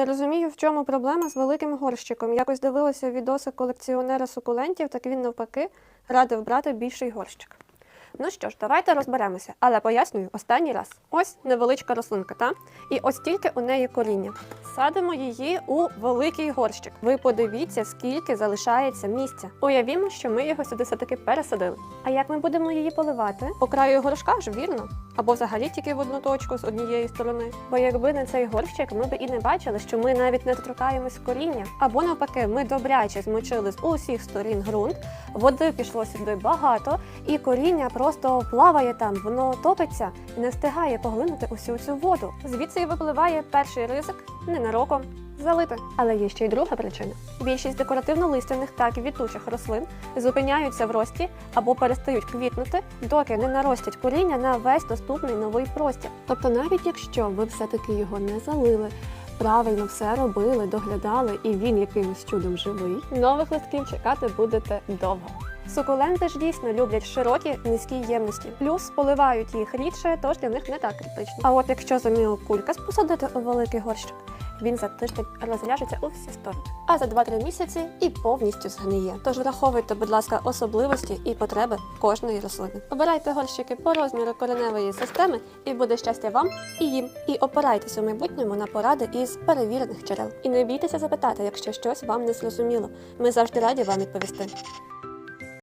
Не розумію, в чому проблема з великим горщиком. Якось дивилася відоси колекціонера сукулентів, так він навпаки радив брати більший горщик. Ну що ж, давайте розберемося, але пояснюю останній раз. Ось невеличка рослинка, та? І ось тільки у неї коріння. Садимо її у великий горщик. Ви подивіться, скільки залишається місця. Уявімо, що ми його сюди все-таки пересадили. А як ми будемо її поливати? По краю горшка ж, вірно? Або взагалі тільки в одну точку з однієї сторони. Бо якби не цей горщик, ми б і не бачили, що ми навіть не доторкаємось коріння. Або навпаки, ми добряче змочили з усіх сторін ґрунт, води пішло сюди багато, і коріння просто плаває там, воно топиться і не встигає поглинути усю цю воду. Звідси випливає перший ризик ненароком залити. Але є ще й друга причина. Більшість декоративно-листяних та квітучих рослин зупиняються в рості або перестають квітнути, доки не наростять коріння на весь доступний новий простір. Тобто, навіть якщо ви все-таки його не залили. Правильно все робили, доглядали, і він якимось чудом живий. Нових листків чекати будете довго. Сукуленти ж дійсно люблять широкі низькі ємності, плюс поливають їх рідше, тож для них не так критично. А от якщо заміл кулькас посадити у великий горщик, він за тиждень розляжеться у всі сторони, а за 2-3 місяці і повністю згниє. Тож враховуйте, будь ласка, особливості і потреби кожної рослини. Обирайте горщики по розміру кореневої системи, і буде щастя вам і їм. І опирайтесь у майбутньому на поради із перевірених джерел. І не бійтеся запитати, якщо щось вам не зрозуміло. Ми завжди раді вам відповісти.